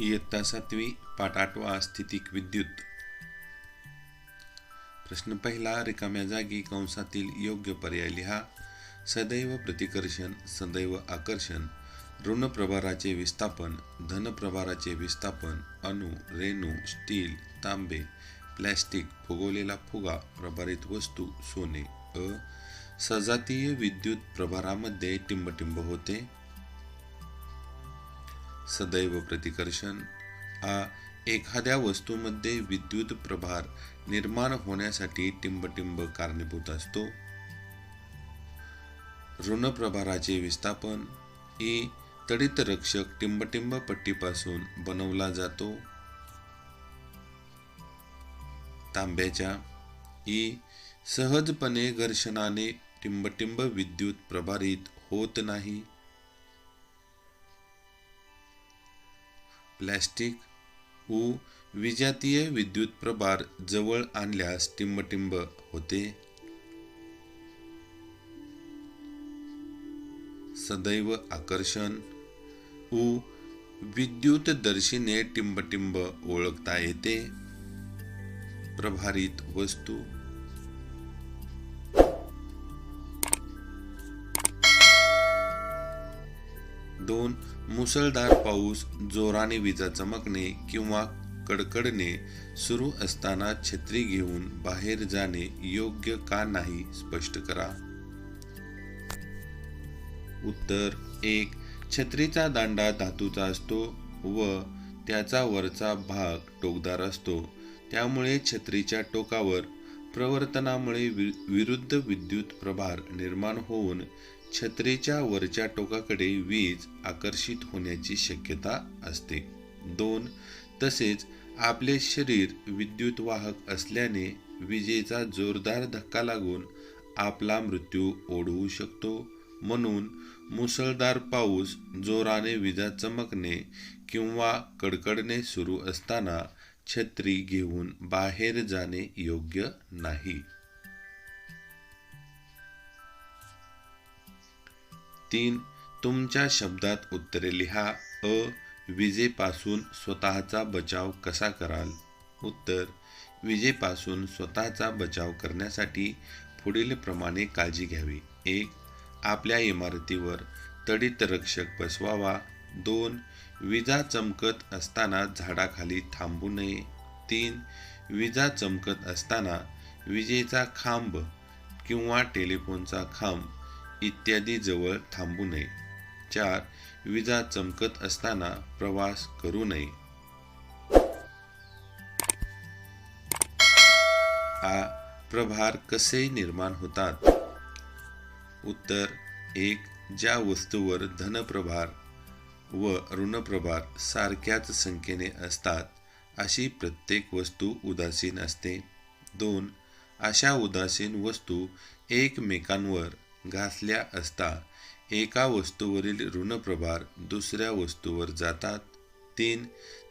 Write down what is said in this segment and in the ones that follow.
इयत्ता सातवी पाठ आठवा स्थितिक विद्युत. प्रश्न पहिला रिकाम्या जागी कंसातील योग्य पर्याय लिहा. सदैव प्रतिकर्षण सदैव आकर्षण ऋण प्रभाराचे विस्थापन धन प्रभाराचे विस्थापन अणु रेणू स्टील तांबे प्लॅस्टिक फुगवलेला फुगा प्रभारित वस्तू सोने अ सजातीय विद्युत प्रभारामध्ये टिंबटिंब होते. सदैव प्रतिकर्षण. हा एखाद्या वस्तूमध्ये विद्युत प्रभार निर्माण होण्यासाठी टिंबटिंब कारणीभूत असतो. ऋण प्रभाराचे विस्थापन ई तडित रक्षक टिंबटिंब पट्टीपासून बनवला जातो. तांब्याच्या ई सहजपणे घर्षणाने टिंबटिंब विद्युत प्रभारित होत नाही. प्लॅस्टिक उ विजातीय विद्युत प्रभार जवळ आणल्यास टिंबटिंब होते. सदैव आकर्षण उ विद्युत दर्शीने टिंबटिंब ओळखता येते. प्रभारित वस्तू दोन मुसळधार पाऊस जोराने विजा चमकणे किंवा कडकडणे सुरू असताना छत्री घेऊन बाहेर जाणे योग्य का नाही स्पष्ट करा. उत्तर एक छत्रीचा दांडा धातूचा असतो व त्याचा वरचा भाग टोकदार असतो. त्यामुळे छत्रीच्या टोकावर प्रवर्तनामुळे वि विरुद्ध विद्युत प्रभार निर्माण होऊन छत्रीच्या वरच्या टोकाकडे वीज आकर्षित होण्याची शक्यता असते. दोन तसेच आपले शरीर विद्युत वाहक असल्याने विजेचा जोरदार धक्का लागून आपला मृत्यू ओढवू शकतो. म्हणून मुसळधार पाऊस जोराने विजा चमकणे किंवा कडकडणे सुरू असताना छत्री घेऊन बाहेर जाणे योग्य नाही. तीन तुमच्या शब्दात उत्तरे लिहा. अ विजेपासून स्वतःचा बचाव कसा कराल? उत्तर विजेपासून स्वतःचा बचाव करण्यासाठी पुढील प्रमाणे काळजी घ्यावी. एक आपल्या इमारतीवर तडित रक्षक बसवावा. दोन विजा चमकत असताना झाडाखाली थांबू नये. तीन विजा चमकत असताना विजेचा खांब किंवा टेलिफोनचा खांब इत्यादी जवळ थांबू नये. चार विजा चमकत असताना प्रवास करू नये. आ प्रभार कसे निर्माण होतात? उत्तर एक ज्या वस्तूवर धनप्रभार व ऋणप्रभार सारख्याच संख्येने असतात अशी प्रत्येक वस्तू उदासीन असते. दोन अशा उदासीन वस्तू एकमेकांवर घासल्या असता एका वस्तूवरील ऋणप्रभार दुसऱ्या वस्तूवर जातात. तीन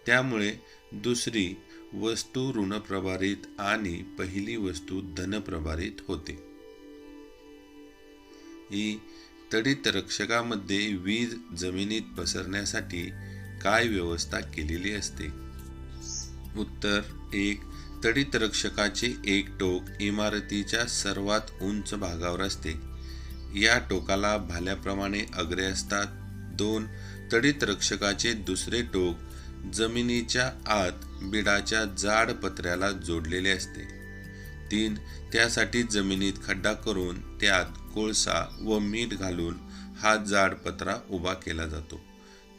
त्यामुळे दुसरी वस्तू ऋणप्रभारित आणि पहिली वस्तू धनप्रभारित होते. ही तडित रक्षकामध्ये वीज जमिनीत पसरण्यासाठी काय व्यवस्था केलेली असते? उत्तर एक तडित रक्षकाचे एक टोक इमारतीच्या सर्वात उंच भागावर असते. या टोकाला भाल्याप्रमाणे अग्रे असतात. दोन तडित रक्षकाचे दुसरे टोक जमिनीच्या आत बिडाच्या जाड पत्र्याला जोडलेले असते. तीन त्यासाठी जमिनीत खड्डा करून त्यात कोळसा व मीठ घालून हा जाड पत्रा उभा केला जातो.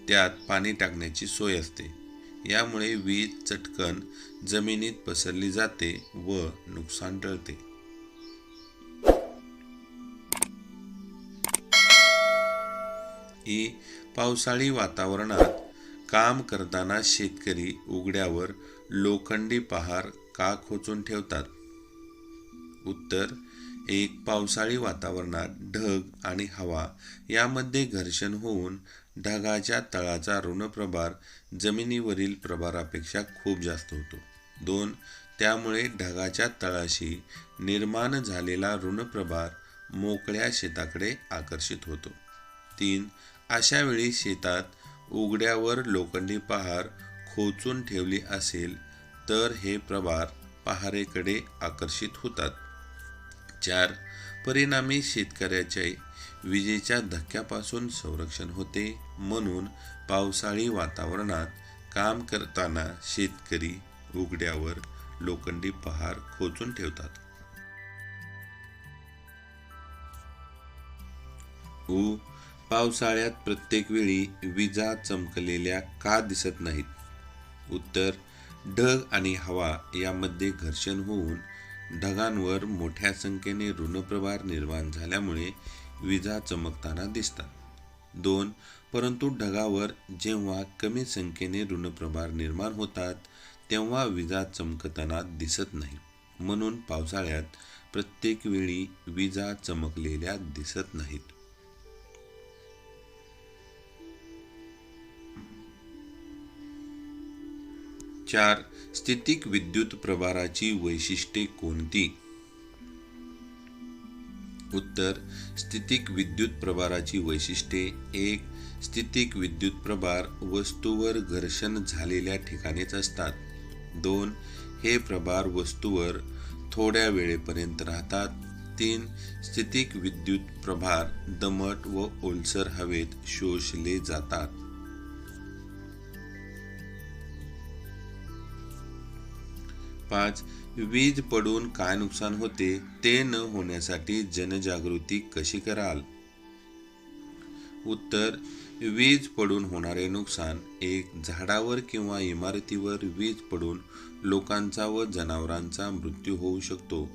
त्यात पाणी टाकण्याची सोय असते. यामुळे वीज चटकन जमिनीत पसरली जाते व नुकसान टळते. ही पावसाळी वातावरणात काम करताना शेतकरी उघड्यावर लोखंडी पहार का खोचून ठेवतात? उत्तर एक पावसाळी वातावरणात ढग आणि हवा यामध्ये घर्षण होऊन ढगाच्या तळाचा ऋणप्रभार जमिनीवरील प्रभारापेक्षा खूप जास्त होतो. दोन त्यामुळे ढगाच्या तळाशी निर्माण झालेला ऋणप्रभार मोकळ्या शेताकडे आकर्षित होतो. तीन अशा वेळी शेतात उघड्यावर लोखंडी पहार खोचून ठेवली असेल तर हे प्रभार पहारेकडे आकर्षित होतात. चार. परिणामी शेतकऱ्याचे विजेच्या धक्क्यापासून संरक्षण होते म्हणून पावसाळी वातावरणात काम करताना शेतकरी उघड्यावर लोखंडी पहार खोचून ठेवतात. उ. पावसाळ्यात प्रत्येक वेळी विजा चमकलेल्या का दिसत नाहीत? उत्तर ढग आणि हवा यामध्ये घर्षण होऊन ढगांवर मोठ्या संख्येने ऋणप्रभार निर्माण झाल्यामुळे विजा चमकताना दिसतात. दोन परंतु ढगावर जेव्हा कमी संख्येने ऋणप्रभार निर्माण होतात तेव्हा विजा चमकताना दिसत नाही. म्हणून पावसाळ्यात प्रत्येक वेळी विजा चमकलेल्या दिसत नाहीत. चार स्थितिक विद्युत प्रभाराची वैशिष्ट्ये कोणती? उत्तर स्थितिक विद्युत प्रभाराची वैशिष्ट्ये. एक स्थितिक विद्युत प्रभार वस्तूवर घर्षण झालेल्या ठिकाणीच असतात. दोन हे प्रभार वस्तूवर थोड्या वेळेपर्यंत राहतात. तीन स्थितिक विद्युत प्रभार दमट व ओलसर हवेत शोषले जातात. पाच वीज पडून काय नुकसान होते ते न होण्यासाठी जनजागृती कशी कराल? उत्तर वीज पडून होणारे नुकसान एक झाडावर किंवा इमारतीवर वीज पडून लोकांचा व जनावरांचा मृत्यू होऊ शकतो.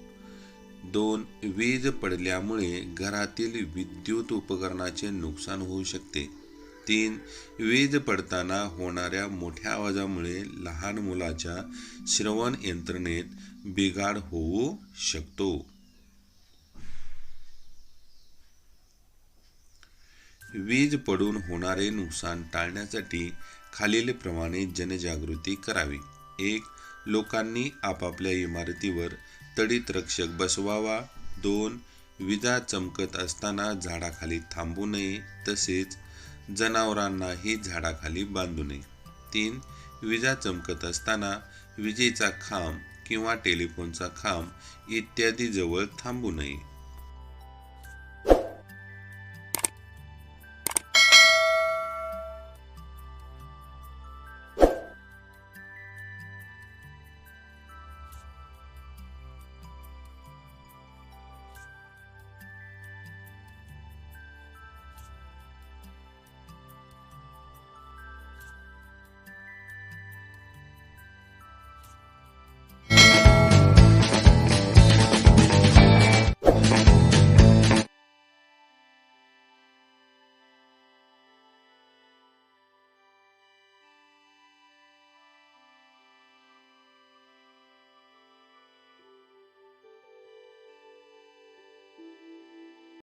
दोन वीज पडल्यामुळे घरातील विद्युत उपकरणाचे नुकसान होऊ शकते. तीन वीज पडताना होणाऱ्या मोठ्या आवाजामुळे लहान मुलाच्या श्रवण यंत्रणेत बिघाड होऊ शकतो. वीज पडून होणारे नुकसान टाळण्यासाठी खालीलप्रमाणे जनजागृती करावी. एक लोकांनी आपापल्या इमारतीवर तडीत रक्षक बसवावा. दोन विजा चमकत असताना झाडाखाली थांबू नये. तसेच जनावरांनाही झाडाखाली बांधू नये. तीन विजा चमकत असताना विजेचा खांब किंवा टेलिफोनचा खांब इत्यादी जवळ थांबू नये.